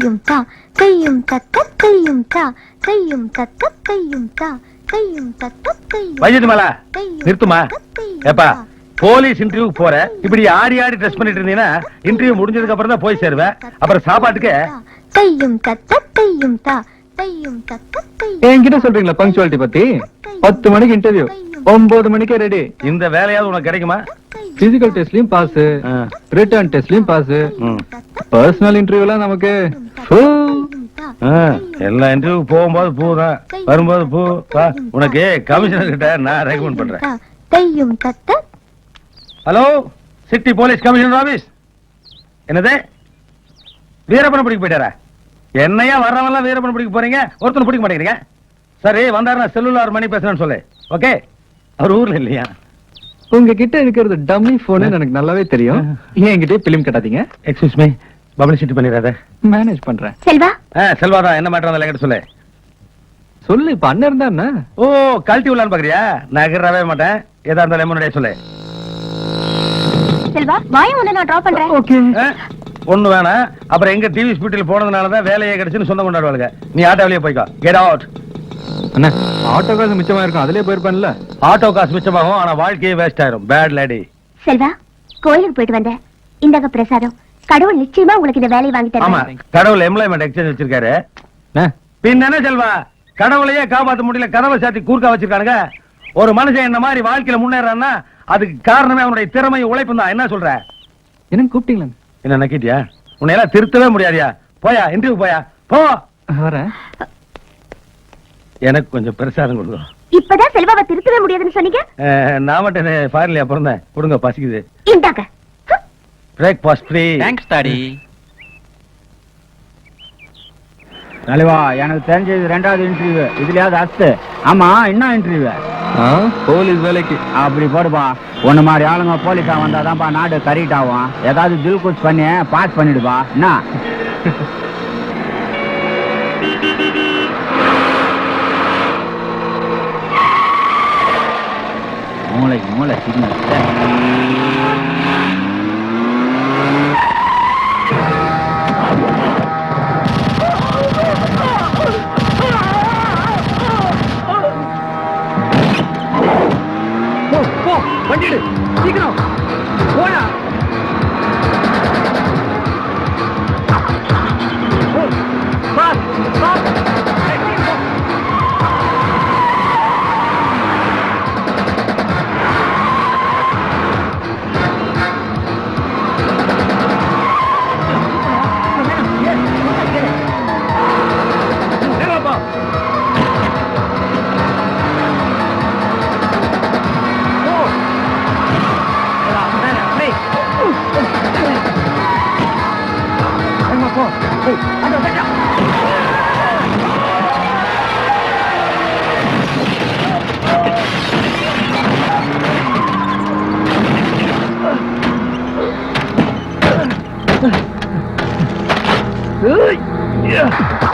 தையும் தா தையும் தத்த தையும் தா தையும் தத்த தையும் தா தையும் தத்த தையும் வைஜதி மாலா தையும் நிறுத்துமா? ஏப்பா. போலீஸ் இன்டர்வியூக்கு போற இப்படி ஆடி ஆடி ட்ரெஸ் பண்ணிட்டு இருந்தீங்கன்னா இன்டர்வியூ முடிஞ்சதுக்கு அப்புறம் தான் போய் சேருவேன். அப்புறம் சாப்பாட்டுக்கு? தையும் தத்த தையும் தா தையும் தத்த என்கிட்ட சொல்றீங்களா பங்க்சுவாலிட்டி பத்தி? பத்து மணிக்கு இன்டர்வியூ ஒன்பது மணிக்கே ரெடி இந்த வேலையாவது உனக்கு கிடைக்குமா? பிசிக்கல் டெஸ்ட்லயும் பாஸ். ரிட்டர்ன் டெஸ்ட்லயும் பாஸ். பர்சனல் இன்டர்வியூலாம் நமக்கு. எல்லா இன்டர்வியூ போகும்போது பூ தான். வரும்போது பூ. உனக்கு கமிஷனர் கிட்ட நான் ரெக்கமெண்ட் பண்றேன். Hello city police commissioner office என்னது? வீரப்பன பிடிக்க போயிட்டாரா? என்னையா வர்றவெல்லாம் வீரப்பன பிடிக்க போறீங்க? ஒருத்தனை பிடிக்க மாட்டேங்கிறீங்க? சரி வந்தாரு நான் செல்லுலார் மணி பேசுறேன்னு சொல்லு. ஓகே அவர் ஊர்ல இல்லையா? உங்ககிட்ட இருக்கிறது டம்மி போன் எனக்கு நல்லாவே தெரியும். என்கிட்ட பிலிம் கட்டாதீங்க. எக்ஸ்கூஸ் மீ பப்ளிசிட்டி பண்ணிடாத. மேனேஜ் பண்றேன். செல்வா? ஆ செல்வாதான் என்ன மேட்டர் அந்த கேட்டு சொல்லு. சொல்லு இப்ப அண்ணன் இருந்தா என்ன? ஓ கழட்டி விடலான்னு பாக்குறியா? நகரவே மாட்டேன். எதா இருந்தாலும் முன்னாடியே சொல்லு. செல்வா வாய உன்னை நான் டிராப் பண்றேன். ஓகே. ஆ? ஒண்ணு வேணாம் அப்புறம் எங்க டிவி ஸ்பீட்டில் போனதுனாலதான் வேலையே கிடைச்சுன்னு சொந்தம் கொண்டாடுவாளுங்க. நீ ஆட்டோ வெளியே போய்க்கோ. கெட் அவுட் அண்ணா ஆட்டோ காசு மிச்சமா இருக்கும் அதுலயே போயிருப்பான்ல. ஆட்டோ காசு மிச்சமாகும் ஆனா வாழ்க்கையே வேஸ்ட் ஆயிரும். பேட் லேடி செல்வா கோயிலுக்கு போயிட்டு வந்தேன் இந்தாங்க பிரசாதம். கடவுள் நிச்சயமா உங்களுக்கு இந்த வேலையை வாங்கி ஆமா தரேன் கடவுள் எம்ப்ளாய்மெண்ட் எக்ஸ்சேஞ்ச் வச்சிருக்காரு. அண்ணா, பின்ன என்ன செல்வா? கடவுளையே காப்பாத்த முடியல கதவை சாத்தி கூர்க்கா வச்சிருக்கானுங்க. ஒரு மனுஷன் இந்த மாதிரி வாழ்க்கையில முன்னேறான்னா அதுக்கு காரணமே அவனுடைய திறமை உழைப்பு தான். என்ன சொல்ற? என்னங்க கூப்பிட்டீங்களா என்ன நக்கிட்டியா? உன்னை எல்லாம் திருத்தவே முடியாதியா? போயா இன்டர்வியூ போயா? போ! வரேன் எனக்கு கொஞ்சம் பிரசாதம் கொடுக்கும் இப்பதான் செல்வாவை திருத்தவே முடியாதுன்னு சொன்னீங்க? நான் மட்டும் ஃபாரின்லயா பிறந்தேன்? கொடுங்க பசிக்குது. இந்தாங்க. பிரேக்ஃபாஸ்ட் ஃப்ரீ தேங்க்ஸ் டாடி தலைவா எனக்கு தெரிஞ்சது ரெண்டாவது இன்டர்வியூ இதுலயாவது அஸ்து. ஆமா என்ன இன்டர்வியூ போலீஸ் வேலைக்கு அப்படி போடுப்பா. உன்ன மாதிரி ஆளுங்க போலீஸா வந்தாதான்ப்பா நாடு கரெக்ட் ஆகும் ஏதாவது தில் குச் பண்ணி பாஸ் பண்ணிடுப்பா. என்ன? மூளைக்கு மூளை சிக்னல் Yeah.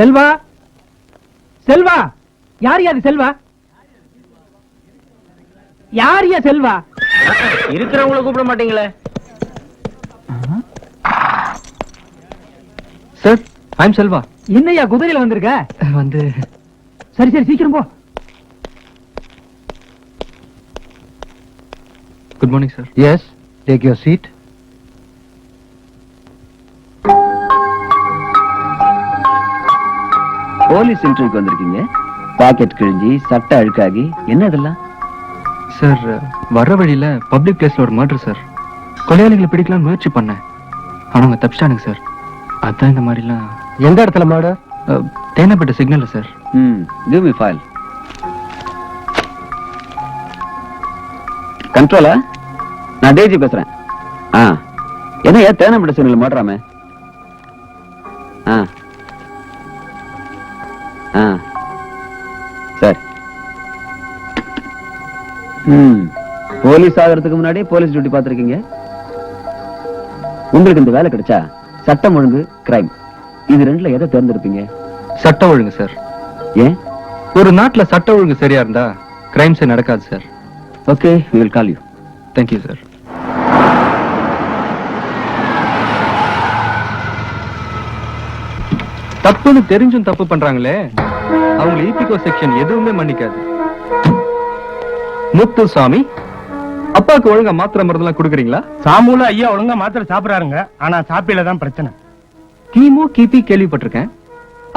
செல்வா? செல்வா? யார் யாது செல்வா? யார் யா செல்வா? இருக்கிறவங்கள கூப்பிட மாட்டீங்களே. சார் ஐம் செல்வா என்னய்யா குதிரையில வந்திருக்க? வந்து. சரி சரி சீக்கிரம் போ. Good morning sir yes take your seat police இன்டர்வியூக்கு வந்திருக்கீங்க? பாக்கெட் கிழிஞ்சி சட்டை அழுக்காகி என்ன இதெல்லாம் சார் வர்ற வழியில பப்ளிக் பிளேஸ்ல ஒரு மர்டர் சார். கொலையாளிகளை பிடிக்கலாம் முயற்சி பண்ணேன். ஆனா அவங்க தப்பிச்சிட்டானுங்க சார். அதான் இந்த மாதிரிலாம். எந்த இடத்துல மாடு அஹ், தேனாப்பேட்டை சிக்னல்ல சார். ம் கிவ் மீ ஃபைல் கண்ட்ரோலா நான் டேஜி பேசுறேன். ஆ. என்ன ஏன் தேனப்பட்ட சிக்னல் மாட்டுறாமே ஆ. போலீஸ் ஆகிறதுக்கு முன்னாடி போலீஸ் டியூட்டி பார்த்துருக்கீங்க. உங்களுக்கு இந்த வேலை கிடைச்சா சட்டம் ஒழுங்கு கிரைம் இது ரெண்டுல எதை தேர்ந்தெடுப்பீங்க? சட்ட ஒழுங்கு சார் ஏன்? ஒரு நாட்டுல சட்ட ஒழுங்கு சரியா இருந்தா கிரைம்ஸே நடக்காது sir okay will call you thank you sir தப்புன்னு தெரிஞ்சும் தப்பு பண்றாங்களே அவங்களை ஈபிகோ செக்ஷன் எதுவுமே மன்னிக்காது. முத்துசாமி அப்பாவுக்கு ஒழுங்கா மாத்திரை மருந்தெல்லாம் கொடுக்குறீங்களா? சாமுல ஐயா ஒழுங்கா மாத்திரை சாப்பிடுறாருங்க. ஆனா சாப்பியில தான் பிரச்சனை. கிமு கிபி கேள்விப்பட்டிருக்கேன்.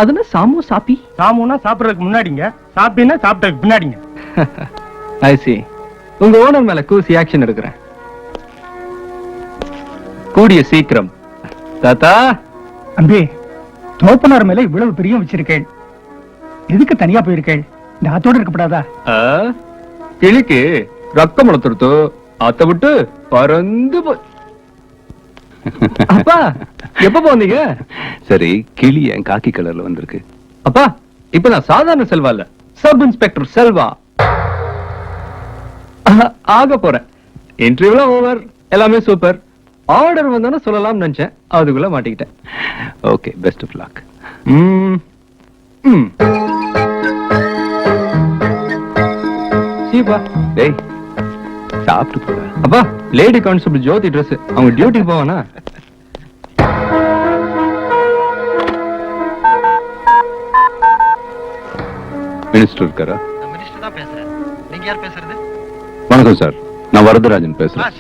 அதுனா சாமு சாப்பி? சாமுனா சாப்பிடுறதுக்கு முன்னாடிங்க. சாப்பினா சாப்பிட்டதுக்கு பின்னாடிங்க. ஐ சி உங்க ஓனர் மேல கூசி ஆக்ஷன் எடுக்கிறேன். கூடிய சீக்கிரம். தாத்தா! அம்பி தோப்பனார் மேல இவ்வளவு பிரியம் வச்சிருக்கேன் எதுக்கு தனியா போயிருக்கேன் இந்த ஆத்தோட இருக்கப்படாதா கிளிக்கு ரத்தம் வளர்த்துருத்தோ அத்தை விட்டு பறந்து அப்பா எப்ப போனீங்க? சரி கிளி என் காக்கி கலர்ல வந்திருக்கு. அப்பா இப்ப நான் சாதாரண செல்வா இல்ல சப் இன்ஸ்பெக்டர் செல்வா. ஆக போறேன். இன்டர்வியூல ஓவர் எல்லாமே சூப்பர் ஆர்டர் வந்தானே சொல்லலாம் நினைச்சேன் அதுக்குள்ள மாட்டிக்கிட்டேன். ஓகே பெஸ்ட் ஆஃப் லாக் ம். ம். சீப்பா டேய் சாப்பிட்டு போட அப்பா லேடி கான்ஸ்டபிள் ஜோதி Dress. அவங்க டியூட்டிக்கு போவானா? மினிஸ்டர் இருக்காரா? மினிஸ்டர் தான் பேசுறேன். நீங்க யார் பேசுறது? வணக்கம் சார். நான் வரதராஜன் பேசுறேன்.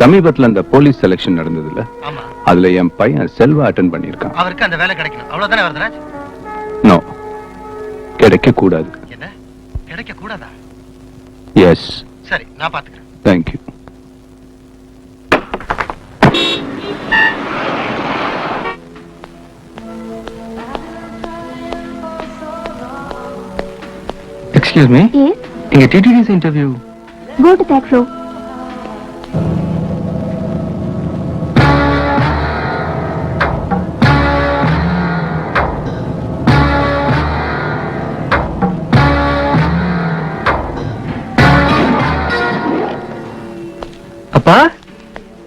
சமீபத்துல அந்த போலீஸ் செலெக்ஷன் நடந்ததுல ஆமா. அதுல என் பையன் செல்வா அட்டன் பண்ணியிருக்கான். அவருக்கு அந்த வேலை கிடைக்கணும். அவ்வளவுதானே வரதராஜ்? நோ கிடைக்க கூடாது என்ன? கிடைக்க கூடாதா எஸ் சரி நான் பாத்துக்கிறேன் தேங்க்யூ எக்ஸ்கியூஸ் மீ எஸ் இங்க டிடிடிஸ் இன்டர்வியூ கோ டு தேக் ரோ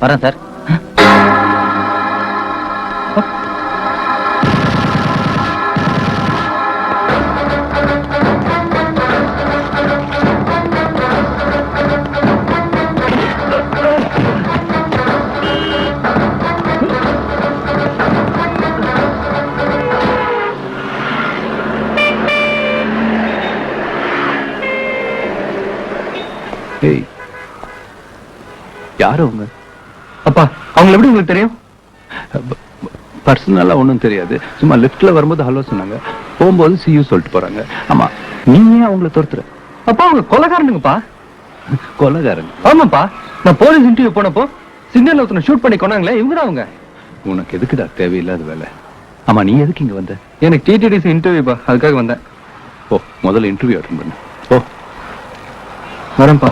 வரேன் சார். யார் அவங்க? அப்பா அவங்களை எப்படி உங்களுக்கு தெரியும்? பர்சனலா ஒண்ணும் தெரியாது. சும்மா லிஃப்ட்ல வரும்போது ஹலோ சொன்னாங்க. போகும்போது சியூ சொல்லிட்டு போறாங்க. ஆமா நீ ஏன் அவங்கள துரத்துற? அப்பா அவங்க கொலைகாரனுங்கப்பா. கொலகாரங்க? ஆமாப்பா நான் போலீஸ் இன்டர்வியூ போனப்போ சிக்னல் ஒருத்தனை ஷூட் பண்ணி கொண்டாங்களே இவங்க தான் அவங்க. உனக்கு எதுக்குடா தேவையில்லாத வேலை? ஆமா நீ எதுக்கு இங்க வந்த? எனக்கு டிடிடிஸ் இன்டர்வியூப்பா அதுக்காக வந்தேன். ஓ முதல்ல இன்டர்வியூ அட்டன் பண்ணு. ஓ வரேன்ப்பா.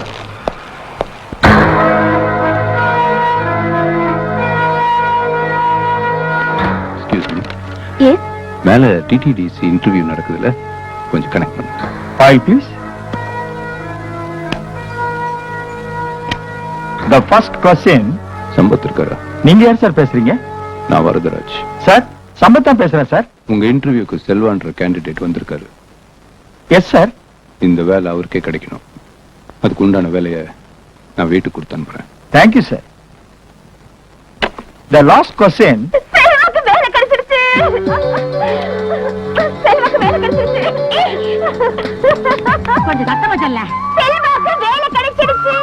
மேல டிடிடிசி இன்டர்வியூ நடக்குதுல்ல கொஞ்சம் கனெக்ட் பண்ணு hi please the first question Sampath இருக்காரா? நீங்க யார் சார் பேசுறீங்க? நான் வரதராஜ். சார் சம்பத் தான் பேசுறேன் சார். உங்க இன்டர்வியூக்கு செல்வான்ற கேண்டிடேட் வந்திருக்காரு. எஸ் சார் இந்த வேலை அவருக்கே கிடைக்கணும். அதுக்கு உண்டான வேலையை நான் வீட்டுக்கு கொடுத்து அனுப்புறேன். Thank you sir the last question செல்வாக்கு வேலை கிடைச்சிருச்சு. கொஞ்சம் சத்தமா சொல்ல செல்வாக்கு வேலை கிடைச்சிருச்சு.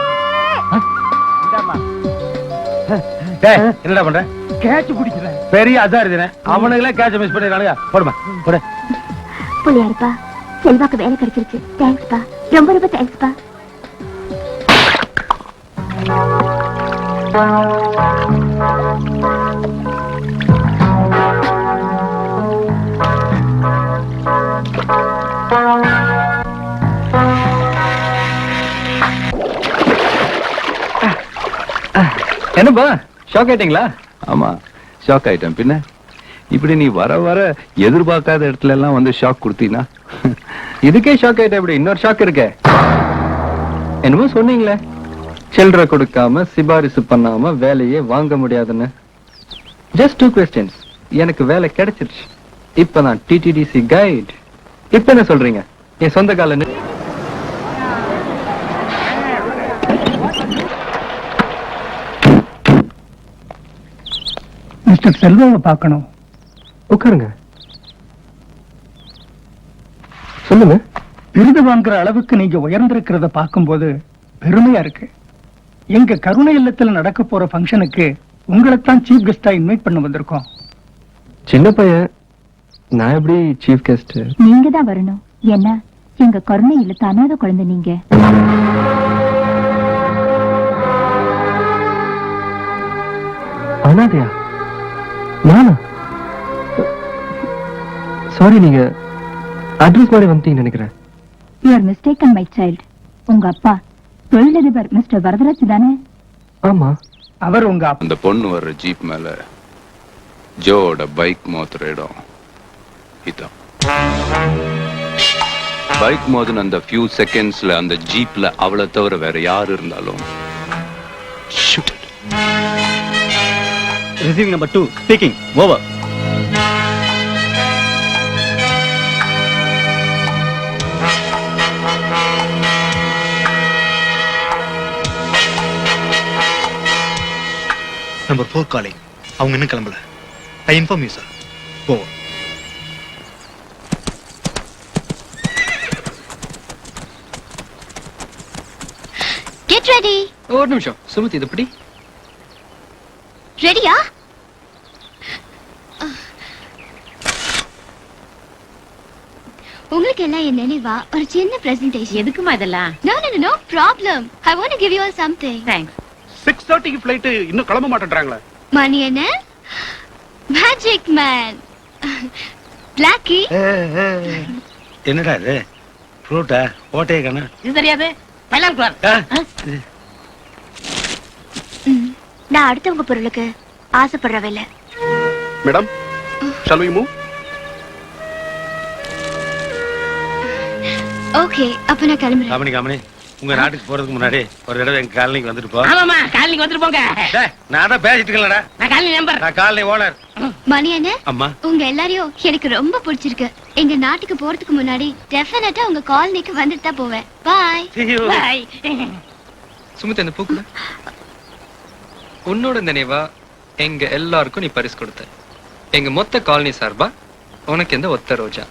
டேய், என்னடா பண்ற? கேட்ச் பிடிக்கிறேன். பெரிய அசார் இதுனே. அவனுங்களே கேட்ச மிஸ் பண்ணிருக்கானுங்க. போடுமா போடு. புள்ளியாருப்பா செல்வாக்கு வேலை கிடைச்சிருச்சு. தேங்க்ஸ்ப்பா. ரொம்ப ரொம்ப தேங்க்ஸ்ப்பா. என்னப்பா? ஷாக் ஆயிட்டீங்களா? ஆமா ஷாக் ஆயிட்டேன். பின்ன? இப்படி நீ வர வர எதிர்பார்க்காத இடத்துல எல்லாம் வந்து ஷாக் கொடுத்தீனா? இதுக்கே ஷாக் ஆயிட்டேன் இப்படி. இன்னொரு ஷாக் இருக்கே. என்னமோ சொன்னீங்களே. சில்லற கொடுக்காம சிபாரிசு பண்ணாம வேலையே வாங்க முடியாதுன்னு. ஜஸ்ட் டூ கொஸ்டின்ஸ் எனக்கு வேலை கிடைச்சிருச்சு. இப்ப நான் டிடிடிசி கைட் இப்ப என்ன சொல்றீங்க? என் சொந்த கால மிஸ்டர் செல்வாவை பார்க்கணும். உட்காருங்க. சொல்லுங்க. விருது வாங்குற அளவுக்கு நீங்க உயர்ந்திருக்கிறத பார்க்கும்போது பெருமையா இருக்கு. எங்க கருணை இல்லத்துல நடக்க போற ஃபங்க்ஷனுக்கு உங்களைத்தான் சீஃப் கெஸ்டா இன்வைட் பண்ண வந்திருக்கோம். சின்ன பையன் நான் எப்படி சீஃப் கெஸ்ட் நீங்க தான் வரணும். என்ன எங்க கருணை இல்ல அனாதை குழந்தை நீங்க. அனாதையா? நானா? சாரி நீங்க அட்ரஸ் மாதிரி வந்துட்டீங்கன்னு நினைக்கிறேன். You are mistaken my child உங்க அப்பா தொழிலதிபர் மிஸ்டர் வரதராஜ் தானே? ஆமா. அவர் உங்க அப்பா அந்த பொண்ணு வர்ற ஜீப் மேல ஜோவோட பைக் மோத்துற இடம். இதான். பைக் மோதின அந்த ஃபியூ செகண்ட்ஸ்ல அந்த ஜீப்ல அவளை தவிர வேற யார் இருந்தாலும் shoot. it. Receiving number two speaking over number four calling அவங்க இன்னும் கிளம்பல. I inform you sir over get ready ஒரு நிமிஷம். சுமதி இது எப்படி? ரெடியா உங்களுக்கு எல்லாம் என் நினைவா? ஒரு சின்ன பிரசன்டேஷன் எதுக்குமா இதெல்லாம்? No no no problem I want to give you all something thanks six தேர்ட்டிக்கு ஃபிளைட் இன்னும் கிளம்ப மாட்டேன்றாங்களே. மணி என்ன? மேஜிக் மேன் பிளாக்கி என்னடா இது? ஃப்ரூட்டா ஓட்டையே கண்ணா? இது தெரியாது. பைலான் குளார் நான் அடுத்தவங்க பொருளுக்கு ஆசைப்படுறவ இல்ல madam shall we move okay அப்ப நான் கிளம்புறேன். காமனி காமனி உங்க நாட்டுக்கு போறதுக்கு முன்னாடி ஒரு தடவை எங்க காலனிக்கு வந்துட்டு போ. ஆமாமா காலனிக்கு வந்துட்டு போங்க. டேய், நான் தான் பேசிட்டு இருக்கேன்லடா. நான் காலனி நம்பர் நான் காலனி ஓனர். மணி என்ன அம்மா. உங்க எல்லாரையும் எனக்கு ரொம்ப பிடிச்சிருக்கு. எங்க நாட்டுக்கு போறதுக்கு முன்னாடி டெஃபினட்டா உங்க காலனிக்கு வந்துட்டு தான் போவேன். பாய் See you. பாய் சுமித் அந்த பூக்குல உன்னோட நினைவா எங்க எல்லாருக்கும் நீ பரிசு கொடுத்த எங்க மொத்த காலனி சார்பா உனக்கு இந்த ஒத்த ரோஜா?